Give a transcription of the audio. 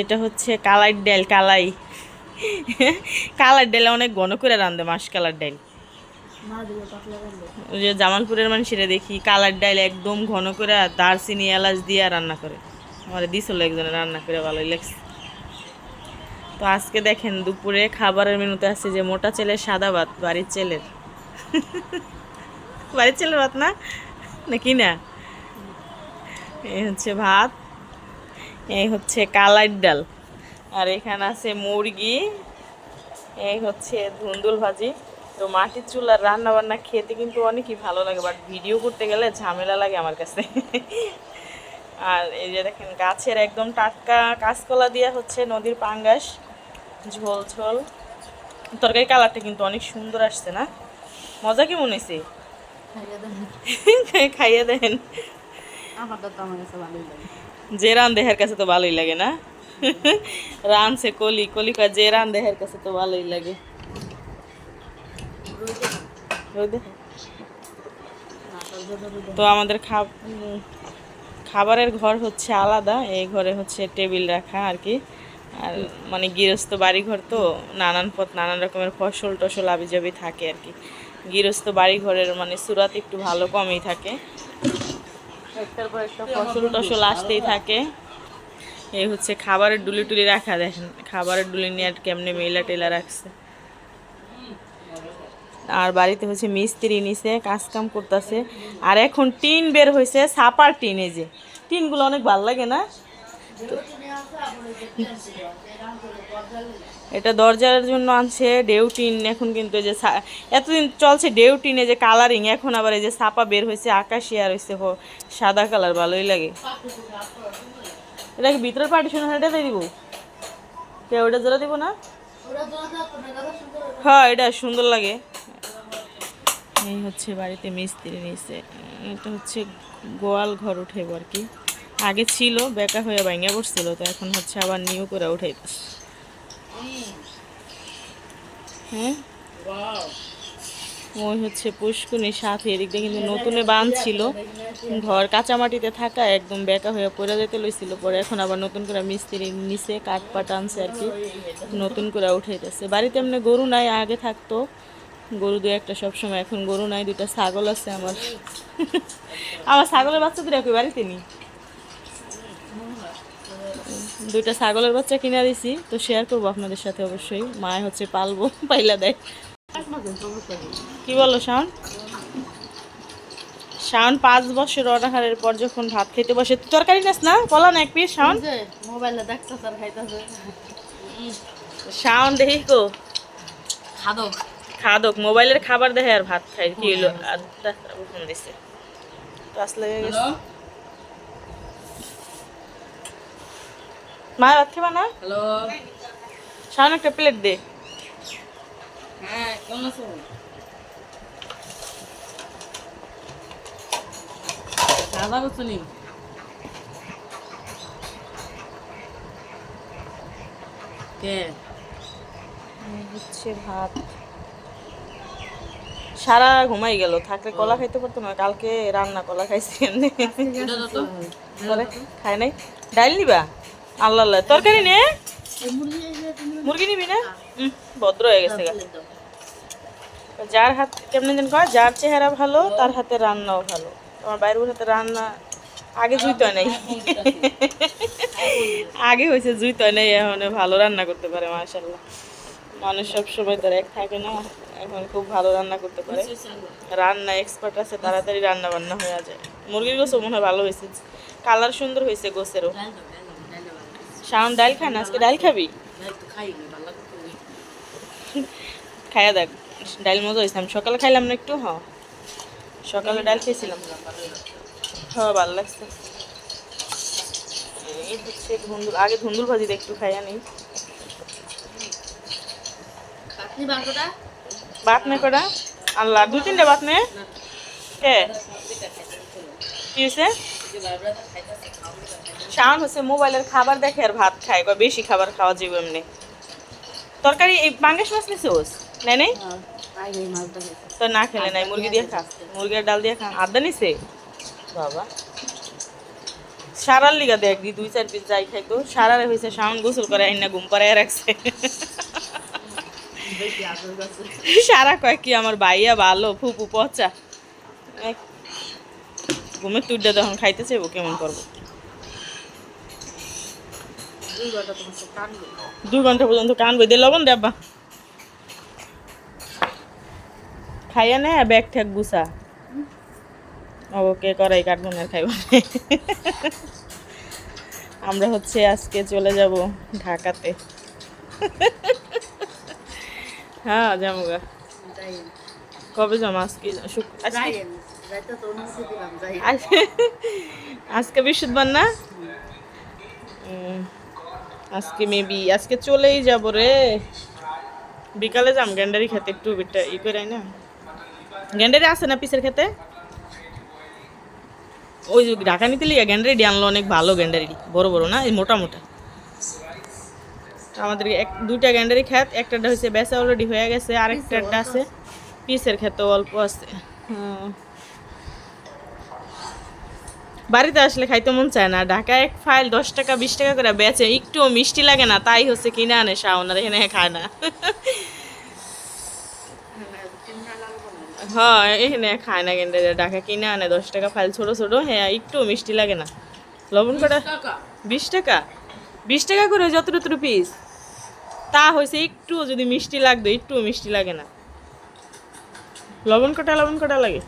এটা হচ্ছে কালাই ডাল কালাই। কালার ডাল অনেক ঘন করে রান্ধে মাস কালার ডাল। ওই যে জামালপুরের মানুষেরা দেখি কালার ডাল একদম ঘন করে দারচিনি এলাচ দিয়ে রান্না করে। আমার দিছিল একজনে রান্না করে ভালোই লাগছে। তো আজকে দেখেন দুপুরে খাবারের মেনুতে আছে যে মোটা ছেলের সাদা ভাত বাড়ির ছেলের বাড়ির ছেলের ভাত না? নাকি না? এ হচ্ছে ভাত এই হচ্ছে কালার ডাল। আর এখানে আছে মুরগি এই হচ্ছে ধুন্দুল ভাজি। তো মাটির চুলার রান্না বান্না খেতে কিন্তু অনেকই ভালো লাগে বাট ভিডিও করতে গেলে ঝামেলা লাগে আমার কাছে। আর এই যে দেখেন গাছের একদম টাটকা কাঁচকলা দিয়ে হচ্ছে নদীর পাঙ্গাস ঝোল ঝোল। তরকারি কালারটা কিন্তু অনেক সুন্দর আসছে না? মজা কেমন হয়েছে খাইয়ে দেন। আমারটা তো আমার কাছে ভালোই লাগে। যে রান দেহের কাছে তো ভালোই লাগে না? রানছে কলি কলি কয়, যে রান দেহের কাছে তো ভালোই লাগে। তো আমাদের খাবারের ঘর হচ্ছে আলাদা, এই ঘরে হচ্ছে টেবিল রাখা আর কি। আর মানে গৃহস্থ বাড়িঘর তো নানান পথ, নানান রকমের ফসল টসল আবিজাবি থাকে আর কি। গৃহস্থ বাড়িঘরের মানে সুরাত একটু ভালো কমই থাকে। একটার পর একটা ফসল টসল আসতেই থাকে। এই হচ্ছে খাবারের ডুলি টুলি রাখা দেখেন খাবারের ডুলি নিয়ে আর কেমনে মেলা টেলা রাখছে। আর বাড়িতে হচ্ছে মিস্ত্রি নিছে কাজ কাম করতেছে। আর এখন টিন বের হয়েছে সাপার টিন এই যে। টিনগুলো অনেক ভালো লাগে না? এটা দরজার জন্য আনছে ডেউটিন এখন কিন্তু যে এতদিন চলছে ডেউ টিনে যে কালারিং এখন আবার এই যে সাপা বের হয়েছে, আকাশি আর হয়েছে সাদা কালার ভালোই লাগে। এটা কি ভিতরের পার্টিশন এটা দিয়ে দিব? কে, ওটা জোড়া দিব না? হ্যাঁ এটা সুন্দর লাগে। এই হচ্ছে বাড়িতে মিস্ত্রি নিয়েছে এটা হচ্ছে গোয়াল ঘর উঠেব আর কি। আগে ছিল, বেকা হয়ে ভাঙা পড়ছিল, তো এখন হচ্ছে আবার নিউ করে উঠাইতেছে। হ্যাঁ? ওই হচ্ছে পুষ্কুনি সাথে দিয়ে কিন্তু নতুনে বাঁধ ছিল ঘর কাঁচা মাটিতে থাকা একদম বেকা হয়ে পড়ে যেতে লইছিল, পরে এখন আবার নতুন করে মিস্ত্রি নিচে কাঠ পাট আনছে আর কি, নতুন করে উঠাইতেছে। বাড়িতে এমনি গরু নাই, আগে থাকতো। গরু দু একটা সবসময়, এখন গরু নাই দুটা ছাগল আছে আমার। আমার ছাগলের বাচ্চা দুটা কই, বাড়িতে নি দুইটা ছাগলের বাচ্চা কিনে দিছি তো শেয়ার করব আপনাদের সাথে অবশ্যই। মায় হচ্ছে পালবো পাইলা দেয়। কি বলো শাওন? শাওন পাঁচ বছর অনাহারের পর যখন ভাত খেতে বসে তুই তরকারি নাস না? বলা না এক পিস শাওন? মোবাইলে খাইতেছে। শাওন দেখি কো। খাদক। খাদক মোবাইলের খাবার দেখে আর ভাত খাই কি হলো আদা ফোন দিছে। ক্লাস লেগে গেছে। মা ভাত খাবা না হ্যালো। শাওন একটা প্লেট দে। হ্যাঁ কেমন আছো? খাওয়া করছ নি কে হচ্ছে ভাত। সারা ঘুমাই গেল থাকলে কলা খাইতে পারতো না কালকে রান্না কলা খাইছি। এমনি খাই নাই। ডাইল নিবা? আল্লাহ আল্লাহ। তরকারি নে। মুরগি নিবি না? ভদ্র হয়ে গেছে যার হাত কেমন যেন কয়, যার চেহারা ভালো, তার হাতে রান্নাও ভালো। তোমার বাইরের হাতে রান্না আগে জুইতে নাই। আগে হয়েছে জুইতে নাই, এখন ভালো রান্না করতে পারে মাশাল্লাহ মানুষ সব সময় তার এক থাকে না, এখন খুব ভালো রান্না করতে পারে। রান্না এক্সপার্ট আছে, তাড়াতাড়ি রান্না বান্না হয়ে যায়। মুরগির গোসও মনে হয় ভালো হয়েছে। কালার সুন্দর হয়েছে গোসেরও শাওন ডাল খায় না আজকে ডাল খাবি? খাইয়া দেখ ডাল মজা হয়েছে আমি সকালে খাইলাম না একটু হ্যাঁ সকালে ডাল খেয়েছিলাম। হ্যাঁ ভালো লাগছে। এই হচ্ছে ধুন্দুল আগে ধুন্দুল ভাজি একটু খাইয়া নেই। বাত নে কটা? আল্লাহ দু তিনটে বাত নে কে? কি হয়েছে শাওন হচ্ছে মোবাইলের খাবার দেখে আর ভাত খায় বা বেশি খাবার খাওয়া যাবে এমনি। তরকারি এই পাঙ্গাস মাছ নিছোস? নাই নাই? খাইছে তো না খেলে নাই মুরগি দিয়ে খা মুরগির ডাল দিয়ে খা। আদা নিছে? বাবা। সারার লিগা দেখ দি দুই চার পিস যাই খাইতো সারারে হয়েছে শাওন গোসল করে আইনা ঘুম পাড়ায় রাখছে। সারা কয় কি আমার ভাইয়া ভালো ফুপু পচা। ঘুমের তুড্ডা তখন খাইতে চাইব কেমন করব? দুই ঘণ্টা পর্যন্ত কান বই দিয়ে লবণ দেবা খাইয়া নে ব্যাগ ঠ্যাগ গুছা। ওকে করাই কাটবো না খাইব আমরা হচ্ছে আজকে চলে যাব ঢাকাতে। হ্যাঁ যাব গা। কবে যাব? আজকে আজকে বৃহস্পতিবার না? আজকে মেবি আজকে চলেই যাব রে। বিকালে যাম, গ্যান্ডারি খেতে একটু বিটা ই করে না। গ্যান্ডারি আছে না পিসের খেতে? ওই যে ঢাকা নিতে লিগে গ্যান্ডারি আনলো অনেক ভালো গ্যান্ডারি, বড় বড় না, এই মোটা মোটা। আমাদের এক, দুইটা গ্যান্ডারি খেত একটা হয়েছে বেসা অলরেডি হয়ে গেছে আরেকটা আছে। পিসের খেতে অল্প আছে। হুম। বাড়িতে আসলে খাইতে মন চায় না। ঢাকা এক ফাইল দশ টাকা বিশ টাকা করে বেচে একটুও মিষ্টি লাগে না তাই হচ্ছে কিনে আনে শাওন আর এখানে খায় না। হ্যাঁ এখানে খায় না কিন্তু ঢাকা কিনে আনে দশ টাকা ফাইল ছোট ছোট হ্যাঁ একটু মিষ্টি লাগে না। লবণ কটা? বিশ টাকা। বিশ টাকা? করে যত যত পিস তা হয়েছে একটু যদি মিষ্টি লাগতো একটু মিষ্টি লাগে না। লবণ কটা লবণ কটা লাগে?